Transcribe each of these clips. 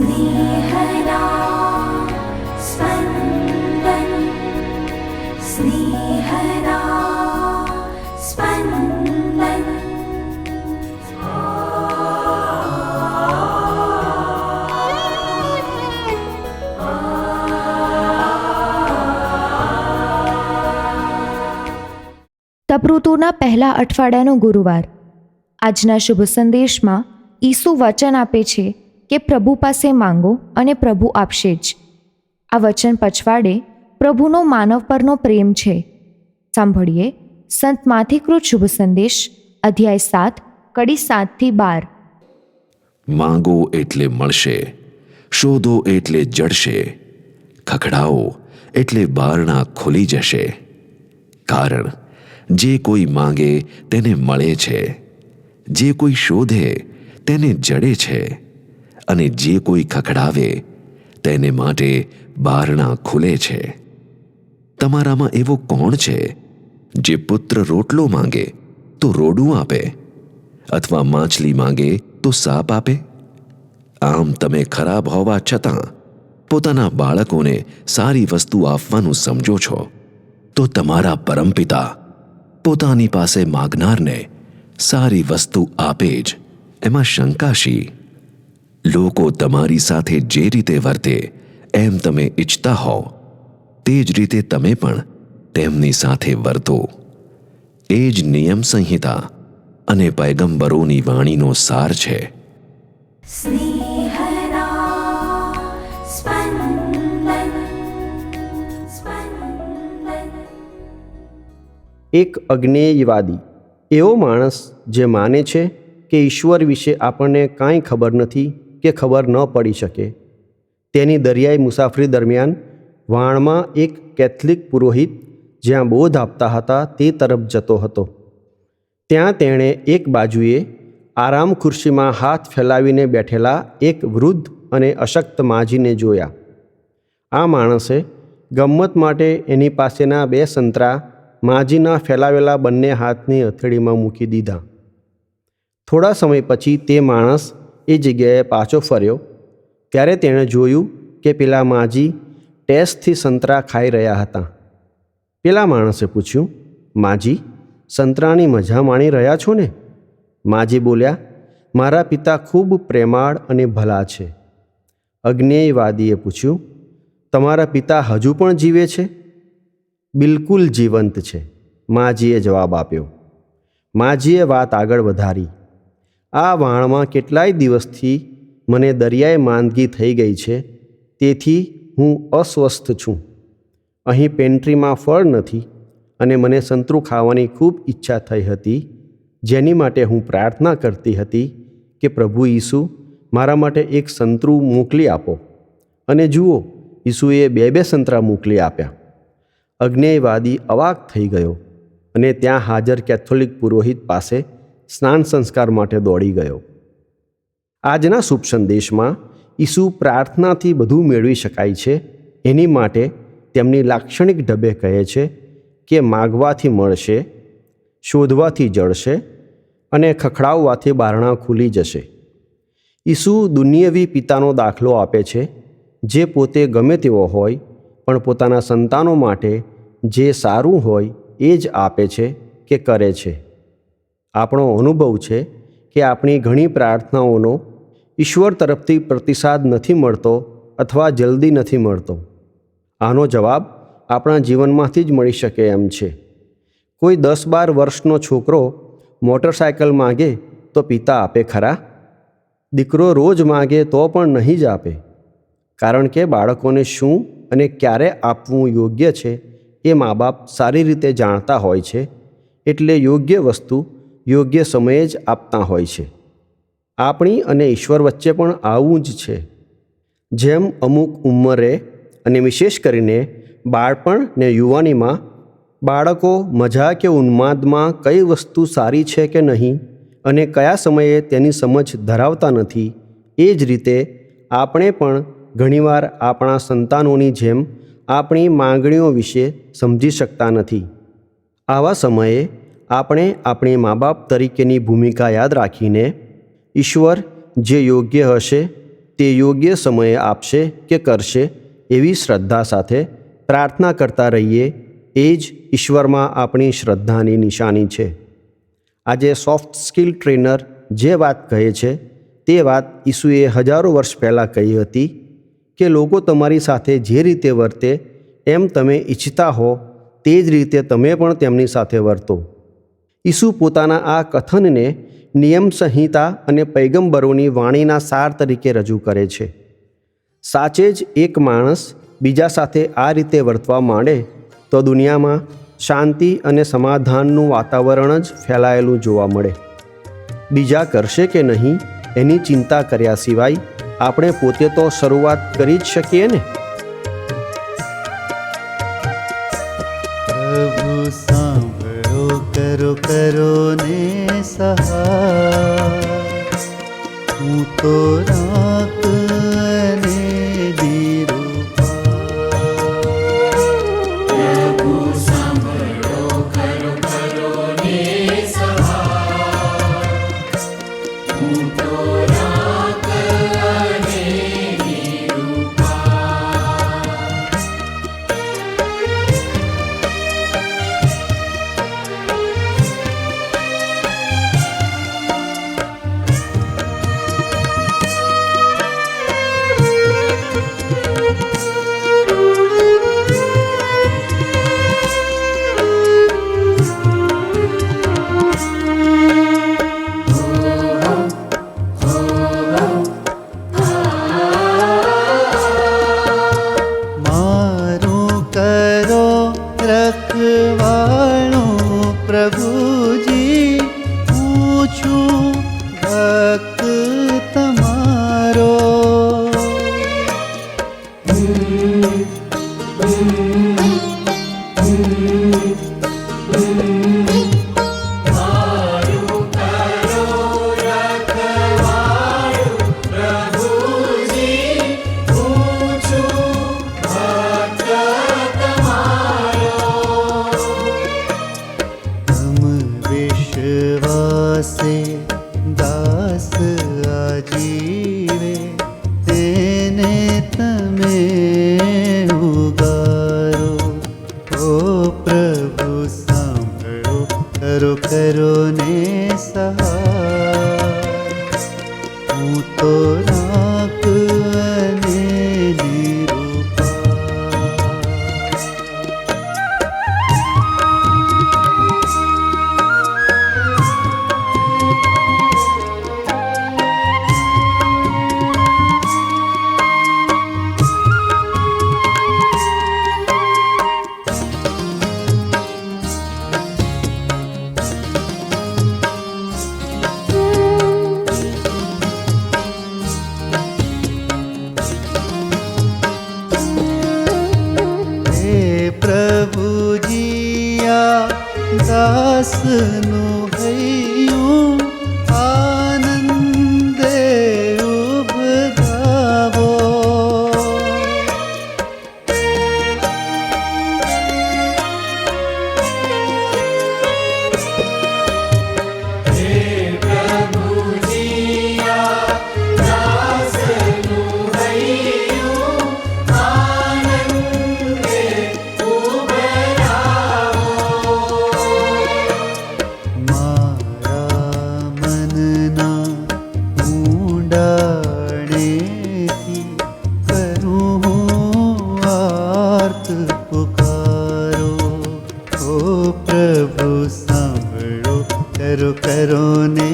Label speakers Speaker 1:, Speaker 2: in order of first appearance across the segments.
Speaker 1: स्नेहदा स्पन्दन् स्नेहदा स्पन्दन्
Speaker 2: તપઋતુના પહેલા અઠવાડિયાનો ગુરુવાર આજના શુભ સંદેશમાં ઈસુ વચન આપે છે કે પ્રભુ પાસે માંગો અને પ્રભુ આપશે જ. આ વચન પછવાડે પ્રભુનો માનવ પરનો પ્રેમ છે. સાંભળીએ સંત માથિકૃત શુભ સંદેશ, અધ્યાય સાત, કડી સાતથી બાર.
Speaker 3: માંગો એટલે મળશે, શોધો એટલે જડશે ખખડાઓ એટલે બારણા ખુલી જશે. કારણ, જે કોઈ માંગે તેને મળે છે, જે કોઈ શોધે તેને જડે છે. અને જે કોઈ ખખડાવે, તેને માટે બારણા ખુલે છે. તમારામાં એવો કોણ છે, જે પુત્ર રોટલો માંગે તો રોડું આપે, અથવા માછલી માંગે તો સાપ આપે? આમ તમે ખરાબ હોવા છતાં, પોતાના બાળકોને સારી વસ્તુ આપવાનું સમજો છો. તો તમારા પરમપિતા પોતાની પાસે માગનારને સારી વસ્તુ આપે જ. એમાં શંકાશી લોકો તમારી સાથે જે રીતે વર્તે એમ તમે ઈચ્છતા હો તે જ રીતે તમે પણ તેમની સાથે વર્તો. એ જ નિયમ સંહિતા અને પૈગંબરોની વાણીનો સાર છે.
Speaker 4: એક અગ્નેયવાદી એવો માણસ જે માને છે કે ઈશ્વર વિશે આપણને કાંઈ ખબર નથી કે ખબર ન પડી શકે. તેની દરિયાઈ મુસાફરી દરમિયાન વાણમાં એક કેથલિક પુરોહિત જ્યાં બોધ આપતા હતા તે તરફ જતો હતો. ત્યાં તેણે એક બાજુએ આરામ ખુરશીમાં હાથ ફેલાવીને બેઠેલા એક વૃદ્ધ અને અશક્ત માજીને જોયા. આ માણસે ગમ્મત માટે એની પાસેના બે સંતરા માજીના ફેલાવેલા બંને હાથની હથેળીમાં મૂકી દીધા. થોડા સમય પછી તે માણસ એ જગ્યાએ પાછો ફર્યો. ત્યારે તેણે જોયું કે પેલા માજી ટેસ્ટથી સંતરા ખાઈ રહ્યા હતા. પેલા માણસે પૂછ્યું, માજી, સંતરાની મજા માણી રહ્યા છો ને? માજી બોલ્યા, મારા પિતા ખૂબ પ્રેમાળ અને ભલા છે. અગ્નેયવાદીએ પૂછ્યું, તમારા પિતા હજુ પણ જીવે છે? બિલકુલ જીવંત છે. માજીએ જવાબ આપ્યો. માજીએ વાત આગળ વધારી. આ વાણમાં કેટલાય દિવસથી મને દરિયાએ માંદગી થઈ ગઈ છે, તેથી હું અસ્વસ્થ છું. અહીં પેન્ટ્રીમાં ફળ નથી અને મને સંતરું ખાવાની ખૂબ ઈચ્છા થઈ હતી, જેની માટે હું પ્રાર્થના કરતી હતી કે પ્રભુ ઈસુ મારા માટે એક સંતરું મોકલી આપો. અને જુઓ, ઈસુએ બે બે સંતરા મોકલી આપ્યા. અજ્ઞેયવાદી અવાક થઈ ગયો અને ત્યાં હાજર કેથોલિક પુરોહિત પાસે સ્નાન સંસ્કાર માટે દોડી ગયો. આજના શુભ સંદેશમાં ઈસુ પ્રાર્થનાથી બધું મેળવી શકાય છે. એની માટે તેમની લાક્ષણિક ઢબે કહે છે કે માગવાથી મળશે, શોધવાથી જળશે અને ખખડાવવાથી બારણા ખુલી જશે. ઈસુ દુનિયવી પિતાનો દાખલો આપે છે, જે પોતે ગમે તેવો હોય, પણ પોતાના સંતાનો માટે જે સારું હોય એ જ આપે છે કે કરે છે. આપણો અનુભવ છે કે આપણી ઘણી પ્રાર્થનાઓનો ઈશ્વર તરફથી પ્રતિસાદ નથી મળતો અથવા જલ્દી નથી મળતો. આનો જવાબ આપણા જીવનમાંથી જ મળી શકે એમ છે. કોઈ દસ બાર વર્ષનો છોકરો મોટરસાયકલ માગે તો પિતા આપે ખરા? દીકરો રોજ માગે તો પણ નહીં જ આપે. કારણ કે બાળકોને શું અને ક્યારે આપવું યોગ્ય છે એ મા બાપ સારી રીતે જાણતા હોય છે. એટલે યોગ્ય વસ્તુ યોગ્ય સમયે જ આપતા હોય છે. આપણી અને ઈશ્વર વચ્ચે પણ આવું જ છે. જેમ અમુક ઉંમરે અને વિશેષ કરીને બાળપણ ને યુવાનીમાં બાળકો મજા કે ઉન્માદમાં કઈ વસ્તુ સારી છે કે નહીં અને કયા સમયે તેની સમજ ધરાવતા નથી, એ જ રીતે આપણે પણ ઘણીવાર આપણા સંતાનોની જેમ આપણી માંગણીઓ વિશે સમજી શકતા નથી. આવા સમયે આપણે આપણી મા બાપ તરીકેની ભૂમિકા યાદ રાખીને, ઈશ્વર જે યોગ્ય હશે, તે યોગ્ય સમયે આપશે કે કરશે એવી શ્રદ્ધા સાથે પ્રાર્થના કરતા રહીએ, એ જ ઈશ્વરમાં આપણી શ્રદ્ધાની નિશાની છે. આજે સોફ્ટ સ્કિલ ટ્રેનર જે વાત કહે છે, તે વાત ઈસુએ હજારો વર્ષ પહેલાં કહી હતી કે લોકો તમારી સાથે જે રીતે વર્તે, એમ તમે ઈચ્છતા હો, તે જ રીતે તમે પણ તેમની સાથે વર્તો. ઈસુ પોતાના આ કથનને નિયમ સંહિતા અને પૈગંબરોની વાણીના સાર તરીકે રજૂ કરે છે. સાચે જ એક માણસ બીજા સાથે આ રીતે વર્તવા માંડે, તો દુનિયામાં શાંતિ અને સમાધાનનું વાતાવરણ જ ફેલાયેલું જોવા મળે. બીજા કરશે કે નહીં એની ચિંતા કર્યા સિવાય આપણે પોતે તો શરૂઆત કરી જ શકીએ ને?
Speaker 5: કરો કરો ને સહાય હું તો ને સહાય ਦਾਸ ਨੂੰ ਹੈ આર્ત પુકારો ઓ પ્રભુ સાંભળો કરો કરો ને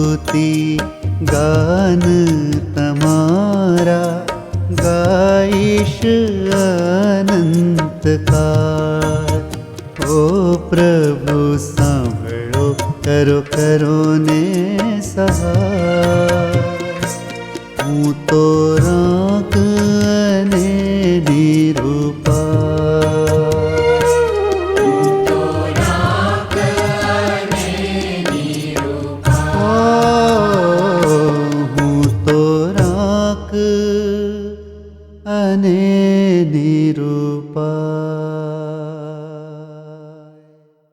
Speaker 5: स्तुति गान तमारा गिष अनन्तका ओ प्रभु सम्भरो करो करो ने सहा हूँ तो राम